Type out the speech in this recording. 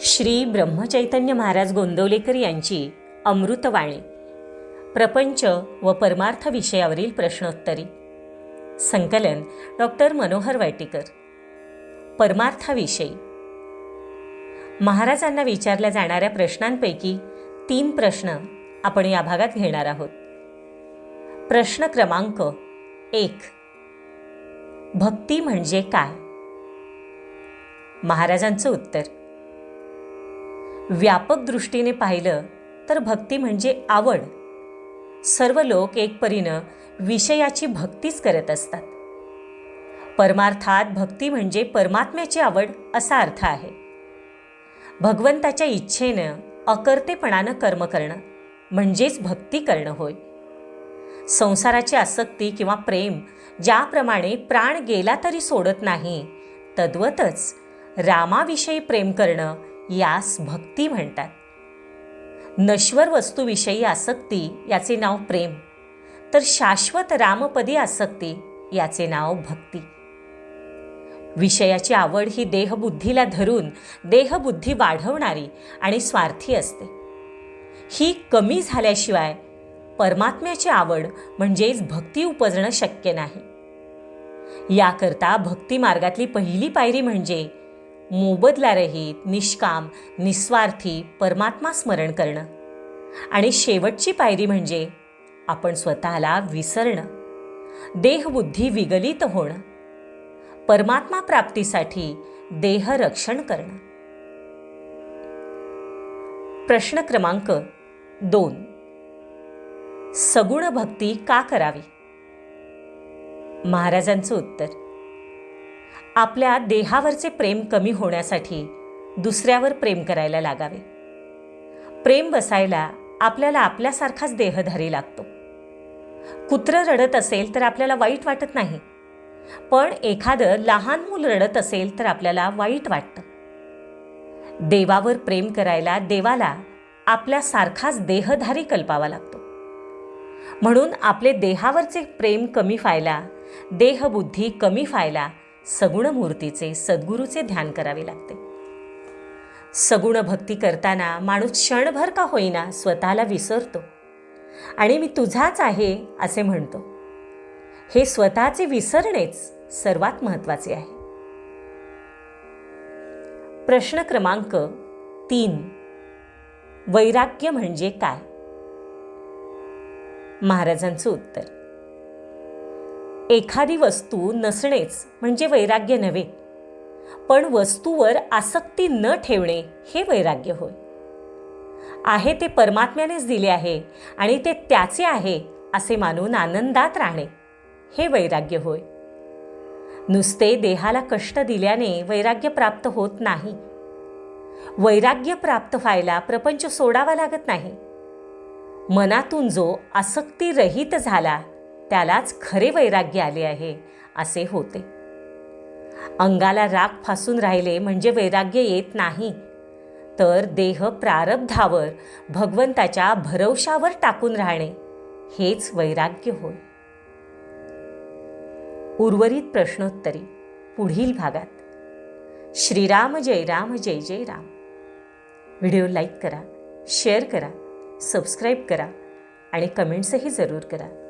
श्री ब्रह्मचैतन्य महाराज गोंदवलेकर यांची अमृतवाणी. प्रपंच व परमार्थ विषयावरील प्रश्नोत्तरी. संकलन डॉक्टर मनोहर वायटीकर. परमार्थाविषयी. महाराजांना विचारल्या जाणाऱ्या प्रश्नांपैकी तीन प्रश्न आपण या भागात घेणार आहोत. प्रश्न क्रमांक एक. भक्ती म्हणजे काय? महाराजांचं उत्तर. व्यापक दृष्टीने पाहिलं तर भक्ती म्हणजे आवड. सर्व लोक एक परीनं विषयाची भक्तीच करत असतात. परमार्थात भक्ती म्हणजे परमात्म्याची आवड असा अर्थ आहे. भगवंताच्या इच्छेनं अकर्तेपणानं कर्म करणं म्हणजेच भक्ती करणं होय. संसाराची आसक्ती किंवा प्रेम ज्याप्रमाणे प्राण गेला तरी सोडत नाही तद्वतच रामाविषयी प्रेम करणं यास भक्ती म्हणतात. नश्वर वस्तूविषयी आसक्ती याचे नाव प्रेम तर शाश्वत रामपदी आसक्ती याचे नाव भक्ती. विषयाची आवड ही देहबुद्धीला धरून देहबुद्धी वाढवणारी आणि स्वार्थी असते. ही कमी झाल्याशिवाय परमात्म्याची आवड म्हणजेच भक्ती उपजणं शक्य नाही. याकरता भक्ती मार्गातली पहिली पायरी म्हणजे मोबदलारहित निष्काम निस्वार्थी परमात्मा स्मरण करणं. आणि शेवटची पायरी म्हणजे आपण स्वतःला विसरणं. देहबुद्धी विगलित होणं. परमात्मा प्राप्तीसाठी देह रक्षण करणं. प्रश्न क्रमांक दोन. सगुण भक्ती का करावी? महाराजांचं उत्तर. आपल्या देहावरचे प्रेम कमी होण्यासाठी दुसऱ्यावर प्रेम करायला लागावे. प्रेम बसायला आपल्याला आपल्यासारखाच देहधारी लागतो. कुत्र रडत असेल तर आपल्याला वाईट वाटत नाही. पण एखादं लहान मूल रडत असेल तर आपल्याला वाईट वाटतं. देवावर प्रेम करायला देवाला आपल्यासारखाच देहधारी कल्पावा लागतो. म्हणून आपले देहावरचे प्रेम कमी व्हायला देहबुद्धी कमी व्हायला सगुण मूर्तीचे सद्गुरूचे ध्यान करावे लागते. सगुण भक्ती करताना माणूस क्षणभर का होईना स्वतःला विसरतो. आणि मी तुझाच आहे असे म्हणतो. हे स्वतःचे विसरणेच सर्वात महत्त्वाचे आहे. प्रश्न क्रमांक तीन. वैराग्य म्हणजे काय? महाराजांचं उत्तर. एखादी वस्तू नसणेच म्हणजे वैराग्य नव्हे. पण वस्तूवर आसक्ती न ठेवणे हे वैराग्य होय. आहे ते परमात्म्यानेच दिले आहे आणि ते त्याचे आहे असे मानून आनंदात राहणे हे वैराग्य होय. नुसते देहाला कष्ट दिल्याने वैराग्य प्राप्त होत नाही. वैराग्य प्राप्त व्हायला प्रपंच सोडावा लागत नाही. मनातून जो आसक्तीरहित झाला त्यालाच खरे वैराग्य आले आहे असे होते. अंगाला राग फासून राहिले म्हणजे वैराग्य येत नाही. तर देह प्रारब्धावर भगवंताच्या भरवशावर टाकून राहणे हेच वैराग्य होय. उर्वरित प्रश्नोत्तरी पुढील भागात. श्रीराम जय राम जय जय राम. व्हिडिओ लाईक करा शेअर करा सबस्क्राईब करा आणि कमेंट्सही जरूर करा.